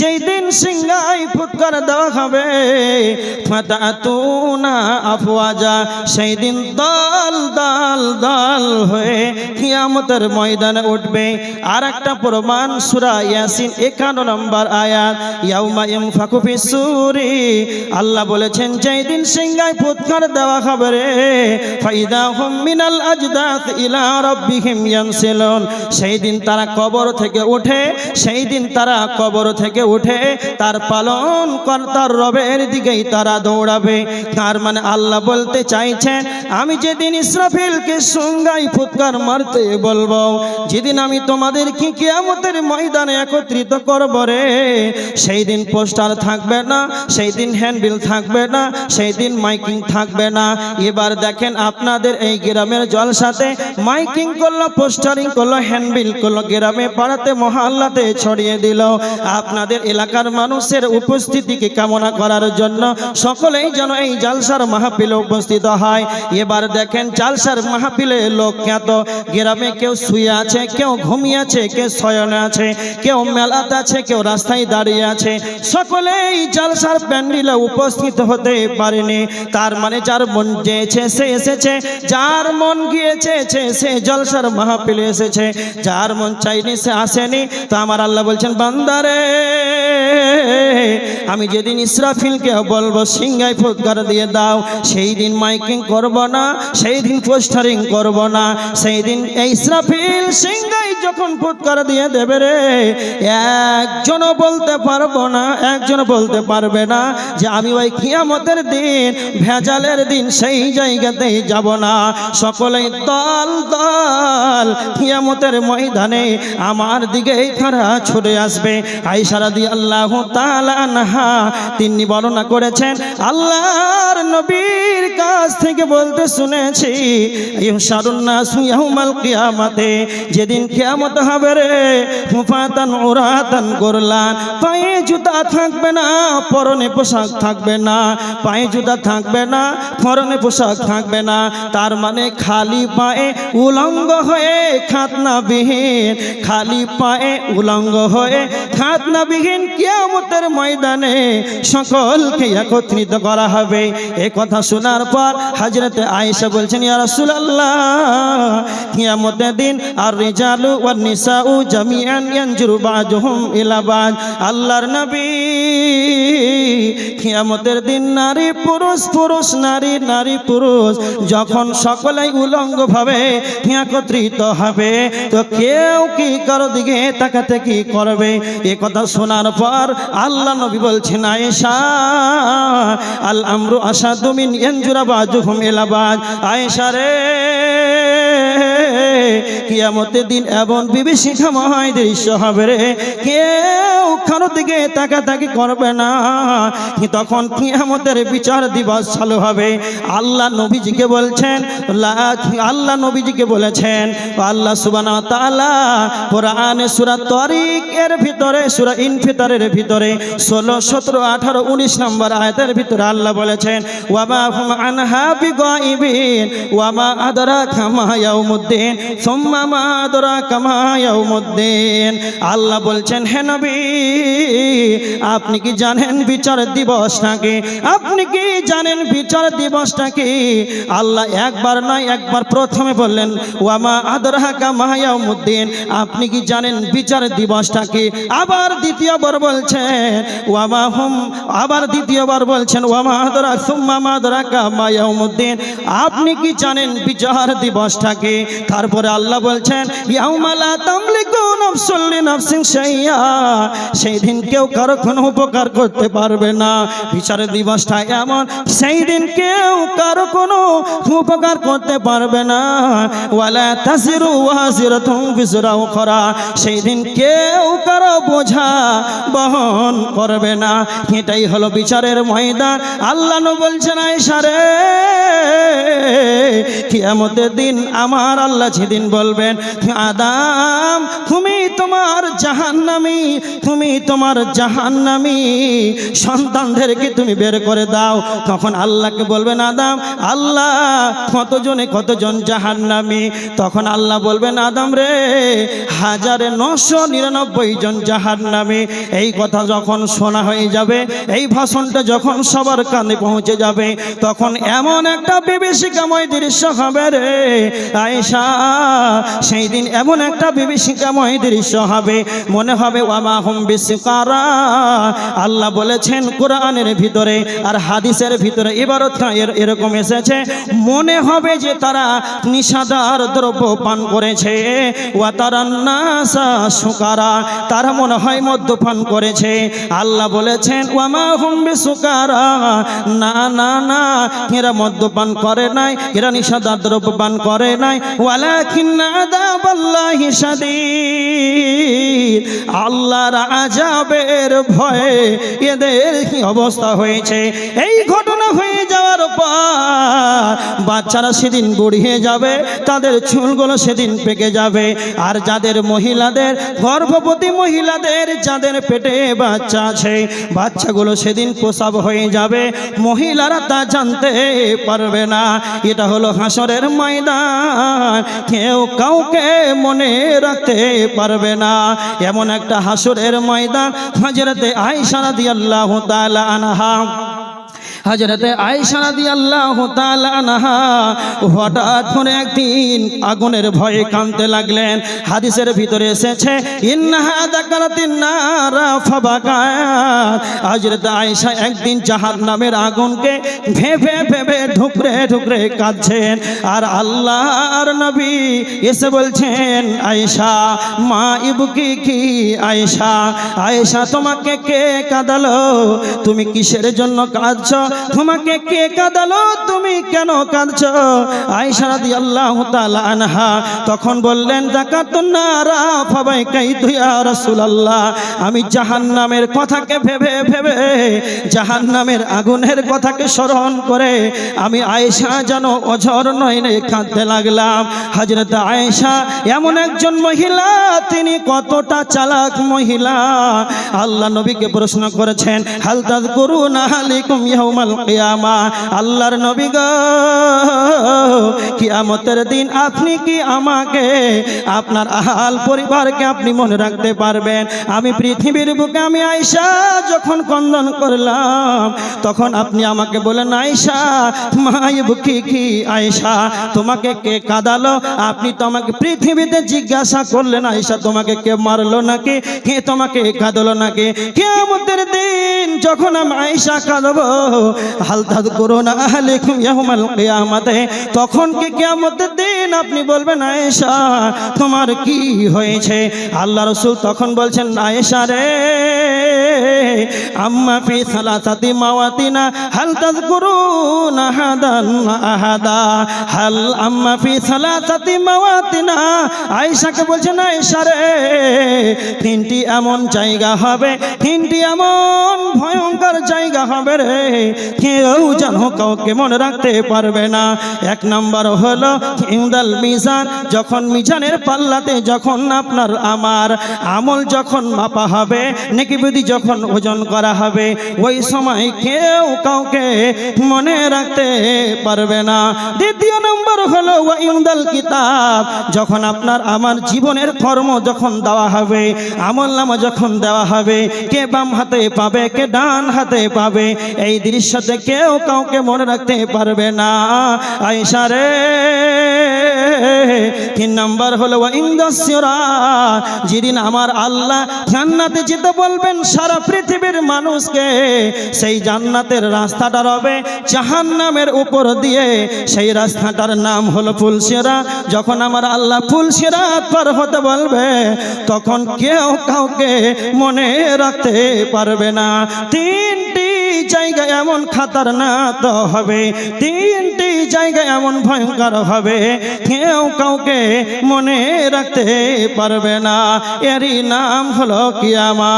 যেই দিন সিংহাই ফুৎকার দেওয়া হবে, ফাতাতুনা আফওয়াজা সেই দিন দল দল দল হয়ে কিয়ামতের ময়দানে উঠবে। আর একটা প্রমাণ সূরা ইয়াসিন 51 নম্বর আয়াত, ইয়াউমা ইনফাকু ফিসসুরি আল্লাহ বলেছেন যেই দিন সিংহাই ফুৎকার দেওয়া হবে রে, ফাইদা হুম মিনাল আজদাস ইলা রাব্বিহিম ইয়ানসিলুন। সেই দিন তারা কবর থেকে উঠে সেই দিন তারা কবর থেকে উঠে তার পালন কর্তার রবের দিকেই তারা দৌড়াবে। তার মানে আল্লাহ বলতে চাইছেন, আমি যেদিন ইসরাফিলকে সঙ্গাই ফুৎকার মারতে বলব, যেদিন আমি তোমাদেরকে কিয়ামতের ময়দানে একত্রিত করব রে সেই দিন পোস্টার থাকবে না সেই দিন হ্যান্ডবিল থাকবে না সেই দিন মাইকিং থাকবে না। এবার দেখেন আপনাদের এই গ্রামের জলসাতে মাইকিং করল, পোস্টারিং করল, হ্যান্ডবিল করল, গ্রামে পাড়াতে মহল্লাতে ছড়িয়ে দিল। আপনাদের এলাকার মানুষের উপস্থিতিকে কামনা করার জন্য সকলেই যেন এই জালসার মাহফিলে উপস্থিত হয়। এবার দেখেন জালসার মাহফিলে লোক খ্যাত গ্রামে কেউ শুয়ে আছে, কেউ ঘুমিয়ে আছে, কেউ শয়নে আছে, কেউ মেলাতে আছে, কেউ রাস্তায় দাঁড়িয়ে আছে। সকলেই জালসার প্যান্ডেলে উপস্থিত হতে পারেনি। তার মানে যার মন চেয়েছে, সে এসেছে। যার মন গিয়েছে সে জলসার মাহফিলে এসেছে। যার মন চাইনি, সে আসেনি। তো আমার আল্লাহ বলছেন, বান্দারে! আমি যেদিন ইসরাফিলকে বলব সিংহাই ফুৎকার দিয়ে দাও, সেই দিন মাইকিং করব না, সেই দিন পোস্টারিং করব না, সেই দিন এই ইসরাফিল সিংহাই যখন ফুৎকার দিয়ে দেবে রে, একজনও বলতে পারব না একজন বলতে পারবে না যে আমি ওই কিয়ামতের দিন, ভেজালের দিন সেই জায়গাতেই যাব না। সকলেই দল দল, কিয়ামতের ময়দানে আমার দিকেই তারা ছুটে আসবে। আইসারা দিয়ে আল্লাহ তালানহা তিনি বর্ণনা করেছেন, আল্লাহর নবীর কাছ থেকে বলতে শুনেছি কিয়ামাতে, যেদিন কিয়ামত হবে রে, মুফাতান উরাতান করলান পায়ে জুতা থাকবে না, পরনে পোশাক থাকবে না। পায়ে জুতা থাকবে না, পরনে পোশাক থাকবে না। তার মানে খালি পায়ে উলঙ্গ হয়ে খাতনা খাতনাবিহীন, খালি পায়ে উলঙ্গ হয়ে খাতনাবিহীন কিয়ামতের ময়দানে সকলকে একত্রিত করা হবে। এ কথা শোনার পর হাজরতে আয়েশা বলছেন, ইয়া রাসূলুল্লাহ, কিয়ামতের দিন আর রিজালু ওয়ান নিসাউ জামিআন ইয়ানজুরু বাজুহুম ইলা বাজ আল্লাহর নবী, কিয়ামতের দিন নারী পুরুষ পুরুষ নারী নারী পুরুষ যখন সকলেই উলঙ্গ ভাবে একত্রিত হবে, তো কেউ কি কারও দিকে তাকাতে কি করবে? এ কথা শোনার পর আল্লাহ নবী বলছেন, আয়েশা আল আমরু আশা মিন ইয়ানজুরা বাজুহুম ইলা বাজ আয়েশা রে কিয়ামতের দিন এমন বিভীষিকাময় দৃশ্য হবে রে। কেউ কারও দিকে তাকাতাকি করবে না। তখন কিয়ামতের বিচার দিবস চালু হবে? আল্লাহ নবীজিকে বলছেন আল্লাহ নবীজিকে বলেছেন, আল্লাহ সুবানা তালা কোরআনে সুরা তরিক এর ভিতরে, সুরা ইনফিতরের ভিতরে ষোলো, সতেরো, আঠারো, উনিশ নম্বর আয়াতের ভিতরে আল্লাহ বলেছেন হুম আনহা বিগাইবিন ওয়ামা আদরা কামা ইয়াউমুদ্দিন সুম্মা মা আদরা কামা আল্লাহ বলছেন, হে নবী, আপনি কি জানেন বিচার দিবসটাকে আপনি কি জানেন বিচার দিবসটাকে আল্লাহ একবার নয়, একবার প্রথমে বললেন, ওয়ামা আদরা কামা ইয়াউমুদ্দিন, আপনি কি জানেন বিচার দিবসটাকে আবার দ্বিতীয়বার বলছেন, ওয়ামা হুম, আবার দ্বিতীয়বার বলছেন, ওয়ামা আদরা সুম্মা মাদরা কামা ইয়াউমুদ্দিন, আপনি কি জানেন বিচার দিবসটাকে তারপরে আল্লাহ বলছেন ইয়াউমালা তামলিকু নাফসুল লিনাফসিন শাইয়া সেই দিন কেউ কারও কোনো উপকার করতে পারবে না। বিচার দিবসটা এমন সেই দিন কেউ কারও কোনো উপকার করতে পারবে না। ওয়ালা তাসিরু ওয়াসিরাতুম বিসরা উখরা। সেই দিন কেউ কারও বোঝা বহন করবে না। এটাই হলো বিচারের ময়দান। আল্লাহ বলছেন, আয়েশা রে, কিয়ামতের দিন আমার আল্লাহ সেদিন বলবেন, আদাম, তুমি তোমার জাহান্নামি, তুমি তোমার জাহান্নামি, সন্তানদেরকে তুমি বের করে দাও। তখন আল্লাহকে বলবেন, আদাম, আল্লাহ, কতজনে কতজন জাহান্নামী? তখন আল্লাহ বলবেন, আদাম রে, হাজারে নশো নিরানব্বই জন জাহান্নামী। এই কথা যখন শোনা হয়ে যাবে, এই ভাষণটা যখন সবার কানে পৌঁছে যাবে, তখন এমন একটা বিভীষিকাময় দৃশ্য হবে রে, আয়েশা সেই দিন এমন একটা বিভীষিকাময় দৃশ্য হবে। মনে হবে, ওয়ামা হুম বিশ্বকারা আল্লাহ বলেছেন, কোরআনের ভিতরে আর হাদিসের ভিতরে এর, এরকম এসেছে। মনে হবে যে তারা নিশাদার দ্রব্য পান করেছে। ওয়া তারা নাসা সুকারা, তারা মনে হয় মদ্যপান করেছে। আল্লাহ বলেছেন, ওয়ামা হুম বিশ্বকারা না না না, এরা মদ্যপান করে নাই, এরা নিশাদার দ্রব্য পান করে নাই। ওয়ালাকিন আযাবাল্লাহি শাদীদ। আল্লাহর আজাবের ভয়ে এদের কি অবস্থা হয়েছে? এই ঘটনা হয়ে যাওয়ার পর বাচ্চারা সেদিন বুড়িয়ে যাবে, তাদের চুলগুলো সেদিন পেকে যাবে। আর যাদের মহিলাদের, গর্ভবতী মহিলাদের, যাদের পেটে বাচ্চা আছে, বাচ্চাগুলো সেদিন প্রসাব হয়ে যাবে। মহিলারা তা জানতে পারবে না। এটা হলো হাসরের ময়দান। কেউ কাউকে মনে রাখতে পারবে না। এমন একটা হাসুরের ময়দান হজরতে আয়সা আল্লাহ তালা আনহা হজরতে আয়সা রাদিয়াল্লাহু তাআলা আনহা হঠাৎ করে একদিন আগুনের ভয়ে কাঁদতে লাগলেন। হাদিসের ভিতরে এসেছে ইন্নাহা দাকারাতিন নারা ফাবাকাত হজরতে আয়সা একদিন জাহান্নামের আগুনকে ভেবে ভেবে ঢুকরে ঢুকরে কাঁদছেন। আর আল্লাহর নবী এসে বলছেন, আয়েশা, মা ইবুকি কি আয়েশা? আয়েশা, তোমাকে কে কাঁদালো? তুমি কিসের জন্য কাঁদছ? তোমাকে কে কাঁদালো? তুমি কেন কাঁদছ? আয়েশা রাদিয়াল্লাহু তাআলা আনহা তখন বললেন যাকাতুন নারা ফাবাই কাইতু ইয়া রাসূলুল্লাহ। আমি জাহান্নামের কথাকে ভেবে ভেবে, জাহান্নামের আগুনের কথাকে স্মরণ করে আমি আয়েশা যেন অঝর নয়নে কাঁদতে লাগলাম। হজরত আয়েশা এমন একজন মহিলা, তিনি কতটা চালাক মহিলা? আল্লাহ নবীকে প্রশ্ন করেছেন হালতাদ করুন আলাইকুম ইয়াউমাল কিয়ামা, আল্লাহর নবী গো, কিয়ামতের দিন আপনি কি আমাকে, আপনার আহাল পরিবারকে আপনি মনে রাখতে পারবেন? আমি পৃথিবীর বুকে আমি আয়েশা যখন কন্দন করলাম, তখন আপনি আমাকে বলেন আয়েশা, মাই বুকি কি আয়েশা? তোমাকে কে কাঁদালো? আপনি তো আমাকে পৃথিবীতে জিজ্ঞাসা করলেন, আয়েশা, তোমাকে কে মারলো নাকি? কে তোমাকে কাঁদলো নাকি? কেমতের দিন যখন আমি আয়েশা কাঁদবো হালতাদ করো না আলাইকুম ইয়াউমাল কিয়ামাতে। তখন কি কিয়ামতের দিন আপনি বলবেন, আয়েশা, তোমার কি হয়েছে? আল্লাহ রসুল তখন বলছেন, আয়েশা রে, আম্মা ফি সালাসাতি মাওয়াতিনা, হাল তাযকুরুনা আহাদান আহাদা, হাল আম্মা ফি সালাসাতি মাওয়াতিনা। আয়েশাকে বলছেন, আয়েশা রে, তিনটি এমন জায়গা হবে, তিনটি এমন ভয়ঙ্কর জায়গা হবে রে কেউ যেন কাউকে মনে রাখতে পারবে না। এক নম্বর হলো ইমদাল মিজান, যখন মিজানের পাল্লাতে যখন আপনার আমার আমল যখন মাপা হবে নাকি বিধি যখন ওজন করা হবে, ওই সময় কেউ কাউকে মনে রাখতে পারবে না। দ্বিতীয় নম্বর হলো ইমদাল কিতাব, যখন আপনার আমার জীবনের কর্ম যখন দেওয়া হবে, আমল নামা যখন দেওয়া হবে, কে বাম হাতে পাবে, কে ডান হাতে পাবে, এই দৃশ্যতে কেউ কাউকে মনে রাখতে পারবে না। আয়সা রে, তিন নম্বর হলো ইন্দাসিরা যেদিন আমার আল্লাহ জান্নাতে যেতে বলবেন, সারা পৃথিবীর মানুষকে সেই জান্নাতের রাস্তাটা রবে, জাহান্নামের উপর দিয়ে। সেই রাস্তাটার নাম হলো ফুলসেরা। যখন আমার আল্লাহ ফুলসেরা পার হতে বলবে, তখন কেউ কাউকে মনে রাখতে পারবে না। তিনটি জায়গা এমন খাতারনাক হবে। তিনটি জায়গায় এমন ভয়ঙ্কর হবে। কেউ কাউকে মনে রাখতে পারবে না। এরই নাম হলো কিয়ামা